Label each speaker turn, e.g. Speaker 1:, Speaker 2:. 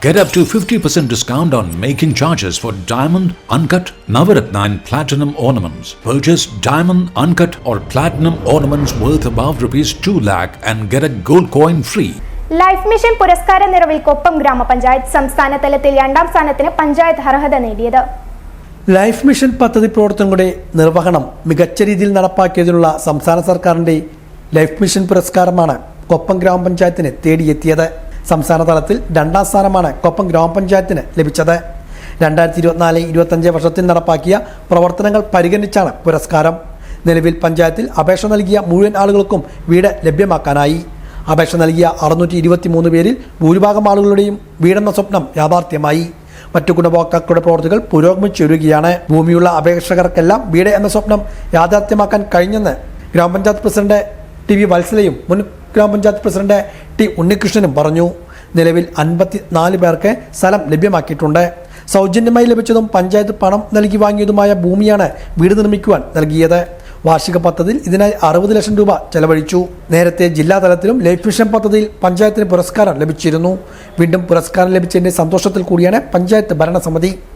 Speaker 1: Get up to 50% discount on making charges for diamond, uncut, Navaratna and platinum ornaments. Purchase diamond, uncut or platinum ornaments worth above rupees 2 lakh and get a gold coin free.
Speaker 2: Life mission പുരസ്കാര നിറവിൽ കൊപ്പം ഗ്രാമപഞ്ചായത്ത് സംസ്ഥാന തലത്തിൽ രണ്ടാം സ്ഥാനത്തിന് പഞ്ചായത്ത് അർഹത നേടിയത്
Speaker 3: life mission പദ്ധതി പ്രവർത്തനങ്ങളുടെ നിർവഹണം മികച്ച രീതിയിൽ നടപ്പാക്കിയതിനുള്ള സംസ്ഥാന സർക്കാരിന്റെ ലൈഫ് മിഷൻ പുരസ്കാരമാണ് കൊപ്പം ഗ്രാമപഞ്ചായത്തിന് തേടിയെത്തിയത് സംസ്ഥാന തലത്തിൽ രണ്ടാം സ്ഥാനമാണ് കൊപ്പം ഗ്രാമപഞ്ചായത്തിന് ലഭിച്ചത്. രണ്ടായിരത്തി ഇരുപത്തിനാല് ഇരുപത്തഞ്ച് വർഷത്തിൽ നടപ്പാക്കിയ പ്രവർത്തനങ്ങൾ പരിഗണിച്ചാണ് പുരസ്കാരം. നിലവിൽ പഞ്ചായത്തിൽ അപേക്ഷ നൽകിയ മുഴുവൻ ആളുകൾക്കും വീട് ലഭ്യമാക്കാനായി. അപേക്ഷ നൽകിയ അറുന്നൂറ്റി ഇരുപത്തി മൂന്ന് പേരിൽ ഭൂരിഭാഗം ആളുകളുടെയും വീടെന്ന സ്വപ്നം യാഥാർത്ഥ്യമായി. മറ്റു ഗുണഭോക്താക്കളുടെ പ്രവർത്തികൾ പുരോഗമിച്ചു വരികയാണ്. ഭൂമിയുള്ള അപേക്ഷകർക്കെല്ലാം വീട് എന്ന സ്വപ്നം യാഥാർത്ഥ്യമാക്കാൻ കഴിഞ്ഞെന്ന് ഗ്രാമപഞ്ചായത്ത് പ്രസിഡന്റ് ടി വി വത്സലയും മുൻ ഗ്രാമപഞ്ചായത്ത് പ്രസിഡന്റ് ടി ഉണ്ണികൃഷ്ണനും പറഞ്ഞു. നിലവിൽ അൻപത്തി നാല് പേർക്ക് സ്ഥലം ലഭ്യമാക്കിയിട്ടുണ്ട്. സൗജന്യമായി ലഭിച്ചതും പഞ്ചായത്ത് പണം നൽകി വാങ്ങിയതുമായ ഭൂമിയാണ് വീട് നിർമ്മിക്കുവാൻ നൽകിയത്. വാർഷിക പദ്ധതിയിൽ ഇതിനായി അറുപത് ലക്ഷം രൂപ ചെലവഴിച്ചു. നേരത്തെ ജില്ലാ തലത്തിലും ലൈഫ് മിഷൻ പദ്ധതിയിൽ പഞ്ചായത്തിന് പുരസ്കാരം ലഭിച്ചിരുന്നു. വീണ്ടും പുരസ്കാരം ലഭിച്ചതിന്റെ സന്തോഷത്തിൽ കൂടിയാണ് പഞ്ചായത്ത് ഭരണസമിതി.